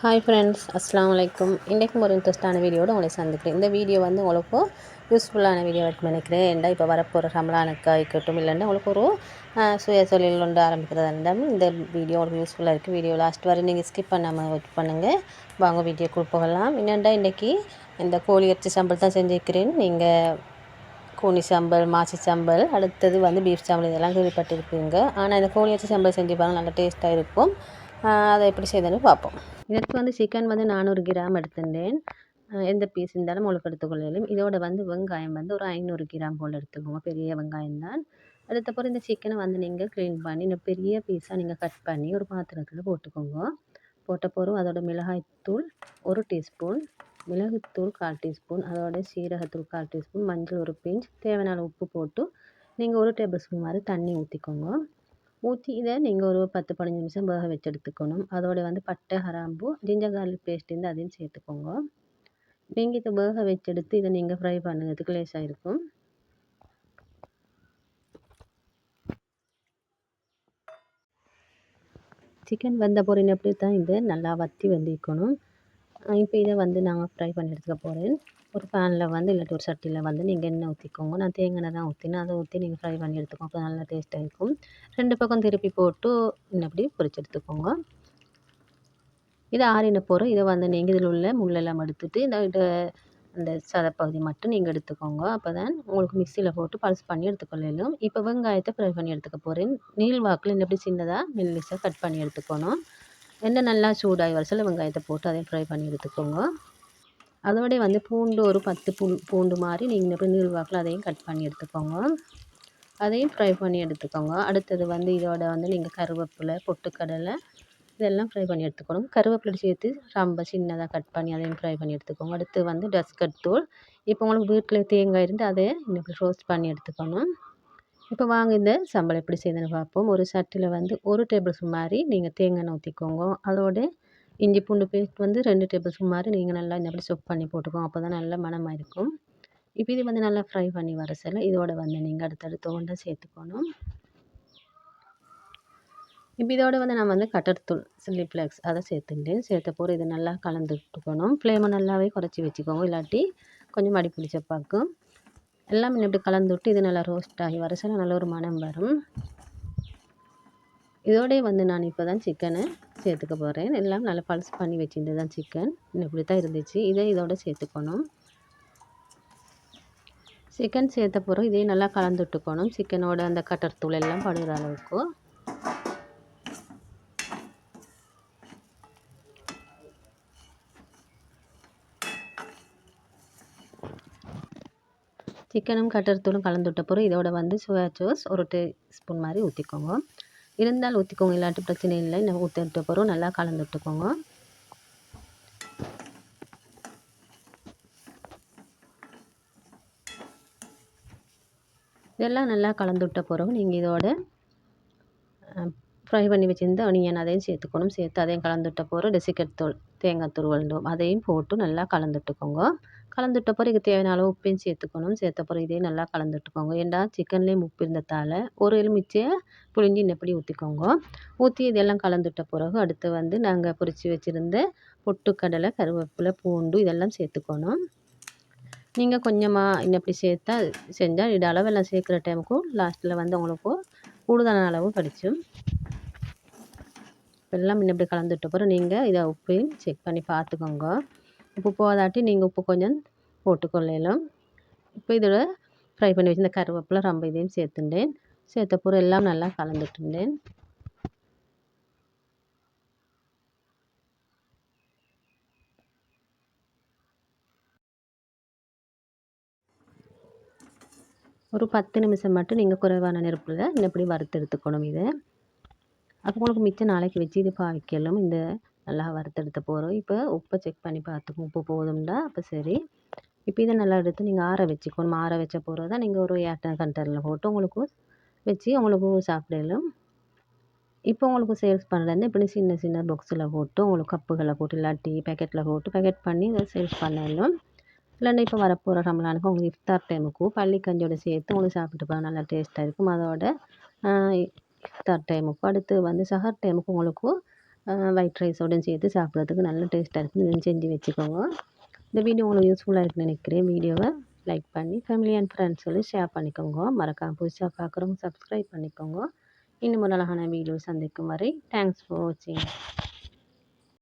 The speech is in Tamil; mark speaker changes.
Speaker 1: ஹாய் ஃப்ரெண்ட்ஸ் அஸ்லாம் வலைக்கும் இன்றைக்கும் ஒரு இன்ட்ரெஸ்டான வீடியோடு உங்களை சந்திக்கிறேன். இந்த வீடியோ வந்து உங்களுக்கு யூஸ்ஃபுல்லான வீடியோ இருக்கும் நினைக்கிறேன். ஏன்டா இப்போ வரப்போகிற ரமலானுக்கு ஆகிக்கட்டும் இல்லைன்னா உங்களுக்கு ஒரு சுய தொழில் ஒன்று ஆரம்பிக்கிறதா இந்த வீடியோ உங்களுக்கு யூஸ்ஃபுல்லாக இருக்குது வீடியோ லாஸ்ட் வரை நீங்கள் ஸ்கிப் பண்ணாமல் வெயிட் பண்ணுங்கள் வாங்க வீடியோ போகலாம். என்னென்னா இன்றைக்கி இந்த கோழி அரிசி சம்பல் தான் செஞ்சுருக்கிறேன். நீங்கள் கூனி சம்பல் மாசி சம்பல் அடுத்தது வந்து பீஃப் சம்பல் இதெல்லாம் கேள்விப்பட்டிருப்பீங்க. ஆனால் இந்த கோழி அரிசி சம்பல் செஞ்சு பாருங்கள் நல்லா டேஸ்ட்டாக இருக்கும். அதை எப்படி செய்யுதுன்னு பார்ப்போம். இதற்கு வந்து சிக்கன் வந்து நானூறு கிராம் எடுத்துட்டேன். எந்த பீஸ் இருந்தாலும் உங்களுக்கு எடுத்துக்கொள்ளும் இதோட வந்து வெங்காயம் வந்து ஒரு ஐநூறு கிராம் போல் எடுத்துக்கோங்க. பெரிய வெங்காயம் தான். அதுக்கப்புறம் இந்த சிக்கனை வந்து நீங்கள் க்ளீன் பண்ணி இந்த பெரிய பீஸாக நீங்கள் கட் பண்ணி ஒரு பாத்திரத்தில் போட்டுக்கோங்க. போட்ட போகிறோம் அதோட மிளகாய்த்தூள் ஒரு டீஸ்பூன் மிளகுத்தூள் கால் டீஸ்பூன் அதோட சீரகத்தூள் கால் டீஸ்பூன் மஞ்சள் ஒரு பிஞ்ச் தேவையான உப்பு போட்டு நீங்கள் ஒரு டேபிள் ஸ்பூன் மாதிரி தண்ணி ஊற்றிக்கோங்க ஊற்றி இதை நீங்கள் ஒரு பத்து பதினஞ்சு நிமிஷம் வேக வச்சு எடுத்துக்கணும். அதோடு வந்து பட்டை கிராம்பு ஜிஞ்சர் கார்லிக் பேஸ்ட் இருந்து அதையும் சேர்த்துக்கோங்க. நீங்கள் இதை வேக வச்சு எடுத்து இதை நீங்கள் ஃப்ரை பண்ணுறதுக்கு லேசாக இருக்கும். சிக்கன் வந்த பொருள் எப்படி தான் இதை நல்லா வற்றி வந்திக்கணும் இப்போ இதை வந்து நாங்கள் ஃப்ரை பண்ணி எடுத்துக்க போகிறேன் ஒரு பேனில் வந்து இல்லாட்டி ஒரு சட்டியில் வந்து நீங்கள் எண்ணெய் ஊற்றிக்கோங்க நான் தேங்காய் எண்ணெய் தான் ஊற்றினேன் அதை ஊற்றி நீங்கள் ஃப்ரை பண்ணி எடுத்துக்கோங்க அப்போ நல்லா டேஸ்ட்டாக இருக்கும். ரெண்டு பக்கம் திருப்பி போட்டு இன்னப்படி பொரிச்சு எடுத்துக்கோங்க. இது ஆறின போகிறோம் இதை வந்து நீங்கள் இதில் உள்ள முள்ளெல்லாம் எடுத்துட்டு இந்த அந்த சதப்பகுதி மட்டும் நீங்கள் எடுத்துக்கோங்க. அப்போ தான் உங்களுக்கு மிக்சியில் போட்டு பல்ஸ் பண்ணி எடுத்துக்கொள்ளலும் இப்போ வெங்காயத்தை ஃப்ரை பண்ணி எடுத்துக்க போகிறேன் நீள் வாக்கில் இன்னப்படி சின்னதாக மெல்லிசாக கட் பண்ணி எடுத்துக்கணும். எண்ணெய் நல்லா சூடாகி வர வெங்காயத்தை போட்டு அதையும் ஃப்ரை பண்ணி எடுத்துக்கோங்க. அதோட வந்து பூண்டு ஒரு பத்து பூ பூண்டு மாதிரி நீங்கள் எப்படி நீள்வாக்கில் அதையும் கட் பண்ணி எடுத்துக்கோங்க. அதையும் ஃப்ரை பண்ணி எடுத்துக்கோங்க. அடுத்தது வந்து இதோட வந்து நீங்கள் கருவேப்பிலை பொட்டுக்கடலை இதெல்லாம் ஃப்ரை பண்ணி எடுத்துக்கணும். கருவேப்பிலை சேர்த்து ரொம்ப சின்னதாக கட் பண்ணி அதையும் ஃப்ரை பண்ணி எடுத்துக்கோங்க. அடுத்து வந்து டஸ்கட் தூள். இப்போ உங்களுக்கு வீட்டில் தேங்காய் இருந்து அதை இன்னும் ரோஸ்ட் பண்ணி எடுத்துக்கணும். இப்போ வாங்க இந்த சம்பளம் எப்படி செய்யுதுன்னு பார்ப்போம். ஒரு சட்டியில் வந்து ஒரு டேபிள் ஸ்பூன் மாதிரி நீங்கள் தேங்காய் ஊற்றிக்கோங்க அதோட இஞ்சி பூண்டு பேஸ்ட் வந்து ரெண்டு டேபிள் ஸ்பூன் மாதிரி நீங்கள் நல்லா இந்த அப்படி சொப் பண்ணி போட்டுக்கோங்க. அப்போ தான் நல்ல மணமாக இருக்கும். இப்போ இது வந்து நல்லா ஃப்ரை பண்ணி வர சில இதோட வந்து நீங்கள் அடுத்தடுத்து ஒன்றை சேர்த்துக்கணும். இப்போ இதோட வந்து நான் வந்து கட்டர்த்தூள் சில்லி ஃப்ளேக்ஸ் அதை சேர்த்துட்டேன் சேர்த்த போகிற இது நல்லா கலந்துட்டுக்கணும் ஃப்ளேமை நல்லாவே குறைச்சி வச்சுக்கோங்க. இல்லாட்டி கொஞ்சம் அடி பிடிச்ச பார்க்கும் எல்லாம் இப்படி கலந்து விட்டு இது நல்லா ரோஸ்ட் ஆகி வர நல்ல ஒரு மனம் வரும். இதோடய வந்து நான் இப்போ தான் சிக்கனை சேர்த்துக்க போகிறேன் எல்லாம் நல்லா பல்ஸ் பண்ணி வச்சுருந்தது தான் சிக்கன் இப்படி தான் இருந்துச்சு. இதை இதோட சேர்த்துக்கணும். சிக்கன் சேர்த்த பிறகு இதையும் நல்லா கலந்து விட்டுக்கணும். சிக்கனோட அந்த கட்டர் தூள் எல்லாம் படுகிற அளவுக்கு. சிக்கனும் கட்டர் தூளும் கலந்து விட்ட பிறகு இதோட வந்து சோயா சோஸ் ஒரு டீ ஸ்பூன் மாதிரி ஊற்றிக்கோங்க இருந்தால் ஊற்றிக்கோங்க இல்லாட்டி பிரச்சனை இல்லை. நம்ம ஊற்றிட்ட பிறகு நல்லா கலந்து விட்டுக்கோங்க இதெல்லாம் நல்லா கலந்து விட்ட பிறகு நீங்கள் இதோட ஃப்ரை பண்ணி வச்சுருந்த ஆனியன் அதையும் சேர்த்துக்கணும். சேர்த்து அதையும் கலந்துட்ட பிறகு டெசிக்கட் தூள் தேங்காய் துருவல் அதையும் போட்டு நல்லா கலந்துட்டுக்கோங்க. கலந்துட்ட பிறகு இதுக்கு தேவையான அளவு உப்பையும் சேர்த்துக்கணும். சேர்த்த பிறகு இதையும் நல்லா கலந்துட்டுக்கோங்க. ஏண்டா? சிக்கன்லேயும் உப்பு இருந்ததால் ஒரு எலுமிச்சையை புழிஞ்சி இன்னப்படி ஊற்றிக்கோங்க ஊற்றி இதெல்லாம் கலந்துட்ட பிறகு அடுத்து வந்து நாங்கள் பொரித்து வச்சுருந்த பொட்டுக்கடலை கருவேப்பிலை பூண்டு இதெல்லாம் சேர்த்துக்கணும். நீங்கள் கொஞ்சமாக இன்னப்படி சேர்த்தா செஞ்சால் இது அளவெல்லாம் சேர்க்குற டைமுக்கும் லாஸ்ட்டில் வந்து உங்களுக்கு கூடுதலான அளவு படிச்சும் எல்லாம் இன்னப்படி கலந்துட்ட பிறகு நீங்கள் இதை உப்பையும் செக் பண்ணி பார்த்துக்கோங்க. உப்பு போதாட்டி நீங்கள் உப்பு கொஞ்சம் போட்டுக்கொள்ளலாம். இப்போ இதோட ஃப்ரை பண்ணி வச்சு இந்த கருவேப்பிலை ரொம்ப இதையும் சேர்த்துட்டேன் சேர்த்த பொருள் எல்லாம் நல்லா கலந்துட்டுட்டேன் ஒரு பத்து நிமிஷம் மட்டும் நீங்கள் குறைவான நெருப்பில் இப்படி வறுத்து எடுத்துக்கணும் இதை. அப்போ உங்களுக்கு மிச்சம் நாளைக்கு வச்சு இது பாவிக்கலாம். இந்த நல்லா வறுத்தெடுத்து போகிறோம் இப்போ உப்பை செக் பண்ணி பார்த்துக்கோ உப்பு போதும்டா? அப்போ சரி. இப்போ இதை நல்லா எடுத்து நீங்கள் ஆற வச்சுக்கணும் ஆற வச்ச பிறகு தான் நீங்கள் ஒரு ஏட்ட கண்டரில் போட்டு உங்களுக்கு வச்சு உங்களுக்கு சாப்பிடலாம். இப்போ உங்களுக்கு சேல்ஸ் பண்ணுறது இப்படி சின்ன சின்ன பாக்ஸில் போட்டு உங்களுக்கு கப்புகளை போட்டு இல்லாட்டி பேக்கெட்டில் போட்டு பேக்கெட் பண்ணி இதை சேல்ஸ் பண்ணலாம். இல்லைன்னா இப்போ வரப்போகிற ரம்லானுக்கு உங்களுக்கு இஃப்தார் டைமுக்கு பள்ளி கஞ்சியோட சேர்த்து உங்களுக்கு சாப்பிட்டு போக நல்லா டேஸ்ட்டாக இருக்கும். அதோட இஃப்தார் டைமுக்கு அடுத்து வந்து சஹர் டைமுக்கு உங்களுக்கு ஒயிட் ரைஸோடும் சேர்த்து சாப்பிட்றதுக்கு நல்ல டேஸ்ட்டாக இருக்கும் செஞ்சு வச்சுக்கோங்க. இந்த வீடியோ உங்களுக்கு யூஸ்ஃபுல்லாக இருக்குன்னு நினைக்கிறேன். வீடியோவை லைக் பண்ணி ஃபேமிலி அண்ட் ஃப்ரெண்ட்ஸோடு ஷேர் பண்ணிக்கோங்க. மறக்காமல் புதுசாக பார்க்குறவங்க சப்ஸ்கிரைப் பண்ணிக்கோங்க. இன்னும் ஒரு அழகான வீடியோ சந்திக்கும் வரை தேங்க்ஸ் ஃபார் வாட்சிங்